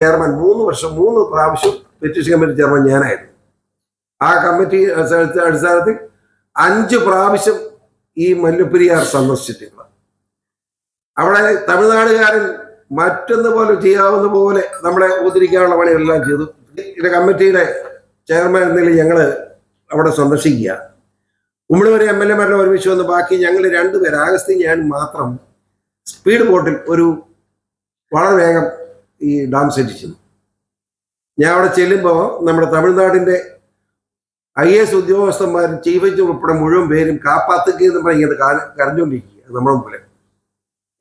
Chairman മൂന്ന് വർഷം മൂന്ന് പ്രാവശ്യം പെറ്റീഷൻ കമ്മിറ്റി ചെയർമാൻ ഞാനായിരുന്നു. ആ കമ്മിറ്റി അടിസ്ഥാനത്തിൽ അഞ്ച് പ്രാവശ്യം ഈ മല്ലപ്പെരിയാർ സന്ദർശിച്ചിട്ടുണ്ട് അവിടെ തമിഴ്നാടുകാരൻ മറ്റൊന്ന് പോലെ ചെയ്യാവുന്ന പോലെ നമ്മളെ ഉദ്ധരിക്കാനുള്ള പണിയെല്ലാം ചെയ്തു. ഇതിന്റെ കമ്മിറ്റിയുടെ ചെയർമാൻ എന്നതിൽ ഞങ്ങൾ അവിടെ സന്ദർശിക്കുക. കുമ്മിളിവരെ എം എൽ എമാരുടെ ഒരുമിച്ച് വന്ന് ബാക്കി ഞങ്ങൾ രണ്ടുപേർ ആഗസ്റ്റിൻ ഞാൻ മാത്രം സ്പീഡ് ബോട്ടിൽ ഒരു വളരെ വേഗം ഈ ഡാം സെറ്റിച്ചത് ഞാൻ അവിടെ ചെല്ലുമ്പോൾ നമ്മുടെ തമിഴ്നാടിന്റെ ഐ എസ് ഉദ്യോഗസ്ഥന്മാരും ചീഫ് എഞ്ചിനീയർ ഉൾപ്പെടെ മുഴുവൻ പേരും കാപ്പാത്തക്ക് എന്ന് പറഞ്ഞ് ഇങ്ങനെ കരഞ്ഞുകൊണ്ടിരിക്കുക നമ്മുടെ മുമ്പിൽ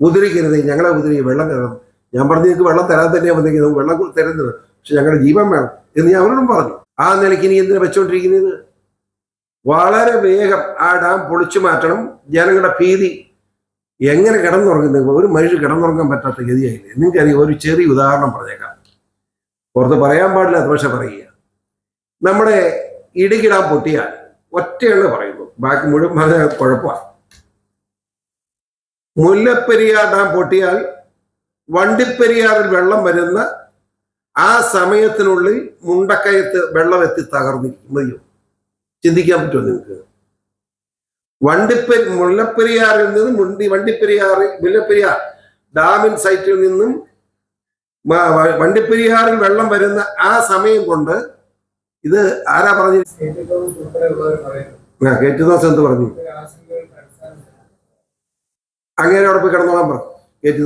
ഉദരിക്കരുത് ഞങ്ങളെ ഉദരി വെള്ളം കയറണം ഞാൻ പറഞ്ഞു നിങ്ങൾക്ക് വെള്ളം തരാൻ തന്നെയാണ് വന്നിരിക്കുന്നത് വെള്ളം തരുന്നത്. പക്ഷെ ഞങ്ങളുടെ ജീവൻ വേണം. എന്ന് ഞാൻ അവരോടും പറഞ്ഞു. ആ നിലയ്ക്ക് ഇനി എന്തിനാ വെച്ചോണ്ടിരിക്കുന്നത്? വളരെ വേഗം ആ ഡാം പൊളിച്ചു മാറ്റണം. ജനങ്ങളുടെ ഭീതി എങ്ങനെ കിടന്നുറങ്ങുന്നത് ഒരു മനുഷ്യർ കിടന്നുറങ്ങാൻ പറ്റാത്ത ഗതിയായില്ലേ? നിങ്ങൾക്കറിയാം ഒരു ചെറിയ ഉദാഹരണം പറഞ്ഞേക്കാം. പുറത്ത് പറയാൻ പാടില്ല പക്ഷെ പറയുക. നമ്മുടെ ഇടുകിടാൻ പൊട്ടിയാൽ ഒറ്റയാണ് പറയുന്നു. ബാക്കി മുഴുവൻ പറഞ്ഞാൽ കുഴപ്പമാണ്. മുല്ലപ്പെരിയാർ ഡാം പൊട്ടിയാൽ വണ്ടിപ്പെരിയാറിൽ വെള്ളം വരുന്ന ആ സമയത്തിനുള്ളിൽ മുണ്ടക്കയത്ത് വെള്ളം എത്തി തകർന്നിരിക്കും. മതിയോ? ചിന്തിക്കാൻ പറ്റുമോ നിങ്ങൾക്ക്? വണ്ടിപ്പെ മുല്ലപ്പെരിയാറിൽ നിന്നും മുണ്ടി വണ്ടിപ്പെരിയാർ മുല്ലപ്പെരിയാർ ഡാമിൻ സൈറ്റിൽ നിന്നും വണ്ടിപ്പെരിയാറിൽ വെള്ളം വരുന്ന ആ സമയം കൊണ്ട് ഇത് ആരാ പറഞ്ഞു ആ കെ എന്ത് പറഞ്ഞു? അങ്ങനെ അവിടെ പോയി കിടന്നോളാൻ പറഞ്ഞു. കെ ടി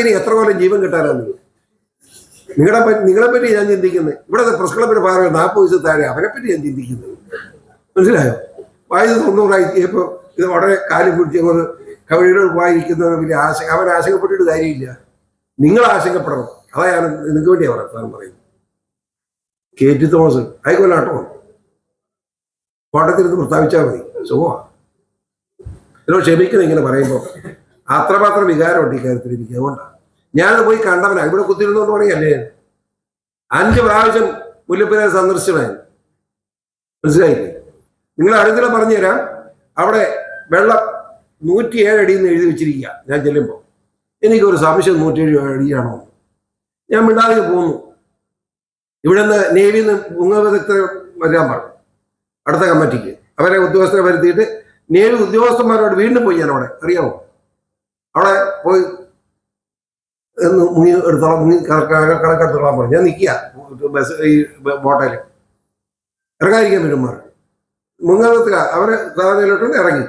ഇനി എത്ര കൊല്ലം ജീവൻ കിട്ടാനാണ് നിങ്ങളെ നിങ്ങളെ പറ്റി ഞാൻ ചിന്തിക്കുന്നത് ഇവിടെ പ്രസ് ക്ലബിന്റെ ഭാഗം നാൽപ്പത് വയസ്സ് താഴെ അവരെ പറ്റി ഞാൻ ചിന്തിക്കുന്നത് മനസ്സിലായോ? വയസ്സ് തൊണ്ണൂറായി ഇപ്പോൾ ഇത് വളരെ കാലം പിടിച്ചപ്പോൾ കവിതയോട് പോയിരിക്കുന്നവർ വലിയ ആശ അവൻ ആശങ്കപ്പെട്ടിട്ട് കാര്യമില്ല. നിങ്ങൾ ആശങ്കപ്പെടണം. അതായത് നിങ്ങൾക്ക് നിങ്ങൾക്ക് അവർ പറയാൻ പറയുന്നത്. കെ ടി തോമസ് ആയിക്കൊല്ലാട്ടോ കോട്ടയത്തിൽ നിന്ന് പ്രസ്താവിച്ചാൽ മതി. സുഖമാണ് ഇതിനോട് ക്ഷമിക്കണം ഇങ്ങനെ പറയുമ്പോൾ അത്രമാത്രം വികാരമുണ്ട് ഈ കാര്യത്തിൽ എനിക്ക്. അതുകൊണ്ടാണ് ഞാൻ പോയി കണ്ടവനാ. ഇവിടെ കുത്തിരുന്നോണ്ട് പറയല്ലേ അഞ്ച് പ്രാവശ്യം മുല്ലപ്പെരിയാർ സന്ദർശിച്ചവൻ മനസ്സിലായില്ലേ? നിങ്ങൾ അടുത്തിടെ പറഞ്ഞുതരാം. അവിടെ വെള്ളം നൂറ്റിയേഴ് അടിയിൽ നിന്ന് എഴുതി വെച്ചിരിക്കുക. ഞാൻ ചെല്ലുമ്പോൾ എനിക്കൊരു സംശയം നൂറ്റിയേഴ് അടിയാണോ? ഞാൻ മിണ്ടാതെ പോന്നു. ഇവിടെ നിന്ന് നേവിയിൽ നിന്ന് മുങ്ങ വിദഗ്ധരെ വരാൻ പറഞ്ഞു. അടുത്ത കമ്മിറ്റിക്ക്. അവരെ ഉദ്യോഗസ്ഥരെ വരുത്തിയിട്ട് നേവി ഉദ്യോഗസ്ഥന്മാരോട് വീണ്ടും പോയി ഞാൻ അവിടെ അറിയാമോ അവിടെ പോയി എന്ന് മുങ്ങി എടുത്തോളാം മുങ്ങി കണക്കെടുത്തോളാം പറഞ്ഞു. ഞാൻ നിൽക്കുക. ബസ് ഈ ബോട്ടയിൽ ഇറങ്ങാതിരിക്കാൻ പറ്റുമാർ മുങ്ങാലത്തുക അവരെ സാധനയിലോട്ട് ഇറങ്ങി.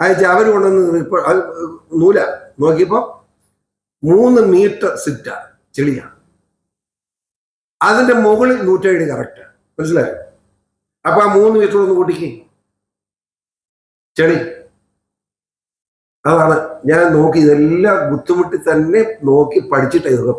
അയച്ച് അവർ കൊണ്ടുവന്ന് ഇപ്പോൾ അത് നൂല. നോക്കിയപ്പോൾ മൂന്ന് മീറ്റർ സിറ്റ ചെളിയാണ് അതിന്റെ മുകളിൽ നൂറ്റേഴ് കറക്റ്റ്. മനസ്സിലായോ? അപ്പൊ ആ മൂന്ന് മീറ്റർ ഒന്ന് കൂട്ടിക്ക്. ചെളി. അതാണ് ഞാൻ നോക്കി ഇതെല്ലാം ബുദ്ധിമുട്ടി തന്നെ നോക്കി പഠിച്ചിട്ട് ഇതൊക്കെ